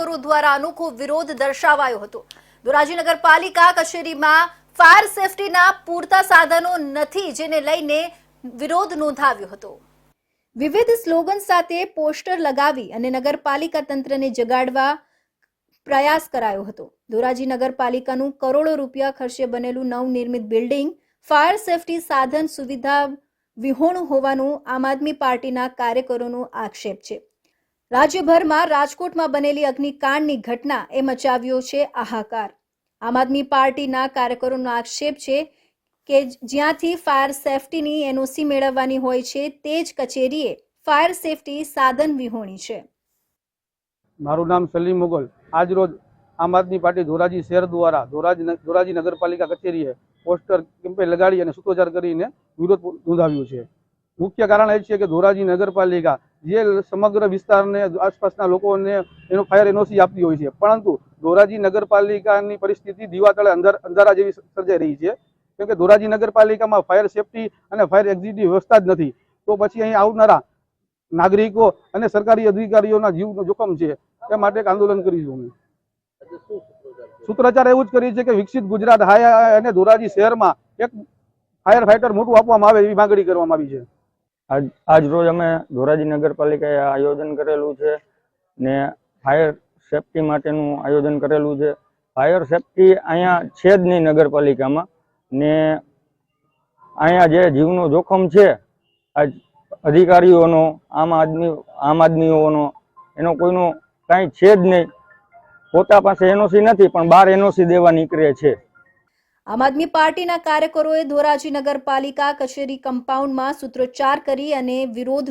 કાર્યકરો દ્વારા અનોખો વિરોધ દર્શાવાયો હતો. ધોરાજી નગરપાલિકા કચેરીમાં ફાયર સેફટીના પૂરતા સાધનો નથી, જેને લઈને વિરોધ નોંધાવ્યો હતો. વિવિધ સ્લોગન સાથે પોસ્ટર લગાવી અને નગરપાલિકા તંત્રને જગાડવા પ્રયાસ કરાયો હતો. ધોરાજી નગરપાલિકાનું કરોડો રૂપિયા ખર્ચે બનેલું નવનિર્મિત બિલ્ડિંગ ફાયર સેફટી સાધન સુવિધા વિહોણું હોવાનું આમ આદમી પાર્ટીના કાર્યકરોનો આક્ષેપ છે. રાજ્યભરમાં રાજકોટમાં બનેલી અગ્નિકાંડની ઘટના એ મચાવ્યો છે હાહાકાર. આમ આદમી પાર્ટીના કાર્યકરોનો આક્ષેપ છે કે જ્યાંથી ફાયર સેફટીની એનઓસી મેળવવાની હોય છે, તે જ કચેરીએ ફાયર સેફટી સાધન વિહોણી છે. મારું નામ સલીમ મુગલ. આજ રોજ આમ આદમી પાર્ટી ધોરાજી શહેર દ્વારા ધોરાજી ધોરાજી નગરપાલિકા કચેરીએ પોસ્ટર કેમ્પે લગાડી અને સૂત્રોચ્ચાર કરીને વિરોધ નોંધાવ્યો છે. મુખ્ય કારણ એ છે કે ધોરાજી નગરપાલિકા જે સમગ્ર વિસ્તારને આસપાસના લોકોને એનો ફાયર એનઓસી આપતી હોય છે. પરંતુ ધોરાજી નગરપાલિકાની પરિસ્થિતિ દીવાતળે અંધાર અંધારા જેવી સર્જાઈ રહી છે. કેમ કે ધોરાજી નગરપાલિકામાં ફાયર સેફટી અને ફાયર એક્ઝિટની વ્યવસ્થા જ નથી. તો પછી અહીં આવનારા નાગરિકો અને સરકારી અધિકારીઓના જીવનું જોખમ છે. એ માટે એક આંદોલન કરીશું અમે. સૂત્રાચાર એવું જ કરી છે કે વિકસિત ગુજરાત હાય અને ધોરાજી શહેરમાં એક ફાયર ફાઈટર મોટું આપવામાં આવે એવી માંગણી કરવામાં આવી છે. આજ રોજ અમે ધોરાજી નગરપાલિકાએ આયોજન કરેલું છે ને ફાયર સેફટી માટેનું આયોજન કરેલું છે. ફાયર સેફટી અહીંયા છે જ નહીં નગરપાલિકામાં ને અહીંયા જે જીવનું જોખમ છે, આજ અધિકારીઓનો, આમ આદમી, આમ આદમીઓનો, એનો કોઈનો કાંઈ છે જ નહીં. પોતા પાસે એનઓસી નથી, પણ બહાર એનઓસી દેવા નીકળે છે. આમ આદમી પાર્ટીના કાર્યકરોએ ધોરાજી નગરપાલિકા કચેરી કમ્પાઉન્ડમાં સૂત્રોચ્ચાર કરી અને વિરોધ